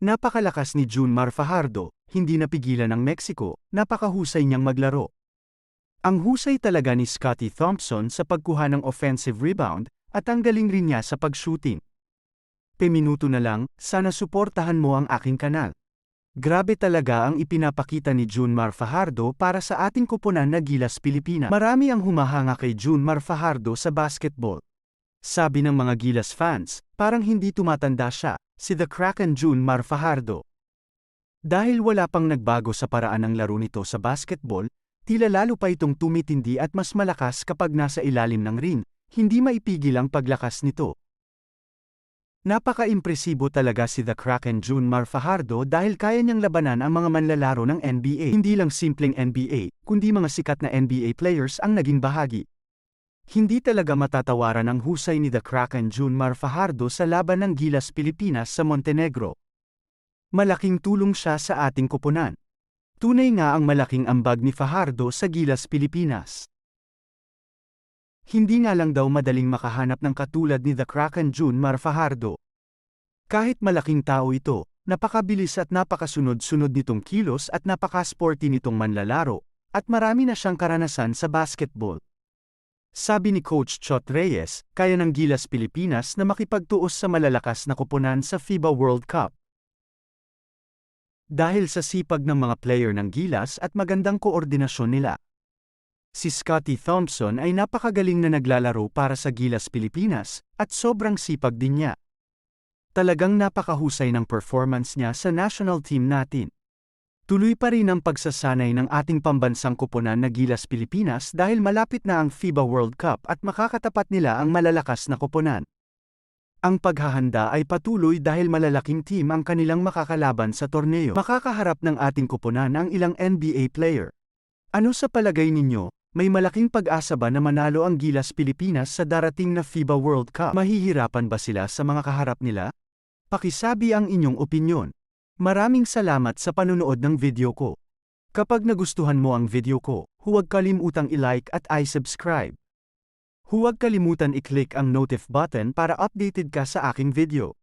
Napakalakas ni Junmar Fajardo, hindi napigilan ng Mexico, napakahusay niyang maglaro. Ang husay talaga ni Scotty Thompson sa pagkuha ng offensive rebound, at ang galing rin niya sa pag-shooting. Peminuto na lang, sana suportahan mo ang aking kanal. Grabe talaga ang ipinapakita ni Junmar Fajardo para sa ating kupunan na Gilas Pilipinas. Marami ang humahanga kay Junmar Fajardo sa basketball. Sabi ng mga Gilas fans, parang hindi tumatanda siya, si The Kraken Junmar Fajardo. Dahil wala pang nagbago sa paraan ng laro nito sa basketball, tila lalo pa itong tumitindi at mas malakas kapag nasa ilalim ng ring, hindi maipigil ang paglakas nito. Napaka-impresibo talaga si The Kraken Junmar Fajardo dahil kaya niyang labanan ang mga manlalaro ng NBA. Hindi lang simpleng NBA, kundi mga sikat na NBA players ang naging bahagi. Hindi talaga matatawaran ang husay ni The Kraken Junmar Fajardo sa laban ng Gilas Pilipinas sa Montenegro. Malaking tulong siya sa ating kupunan. Tunay nga ang malaking ambag ni Fajardo sa Gilas Pilipinas. Hindi nga lang daw madaling makahanap ng katulad ni The Kraken Junmar Fajardo. Kahit malaking tao ito, napakabilis at napakasunod-sunod nitong kilos at napaka-sporty nitong manlalaro, at marami na siyang karanasan sa basketball. Sabi ni Coach Chot Reyes, kaya ng Gilas Pilipinas na makipagtuos sa malalakas na kupunan sa FIBA World Cup. Dahil sa sipag ng mga player ng Gilas at magandang koordinasyon nila. Si Scotty Thompson ay napakagaling na naglalaro para sa Gilas Pilipinas, at sobrang sipag din niya. Talagang napakahusay ng performance niya sa national team natin. Tuloy pa rin ang pagsasanay ng ating pambansang kupunan na Gilas Pilipinas dahil malapit na ang FIBA World Cup at makakatapat nila ang malalakas na kupunan. Ang paghahanda ay patuloy dahil malalaking team ang kanilang makakalaban sa torneo. Makakaharap ng ating kupunan ang ilang NBA player. Ano sa palagay ninyo, may malaking pag-asa ba na manalo ang Gilas Pilipinas sa darating na FIBA World Cup? Mahihirapan ba sila sa mga kaharap nila? Pakisabi ang inyong opinyon. Maraming salamat sa panunood ng video ko. Kapag nagustuhan mo ang video ko, huwag kalimutang i-like at i-subscribe. Huwag kalimutan i-click ang notif button para updated ka sa aking video.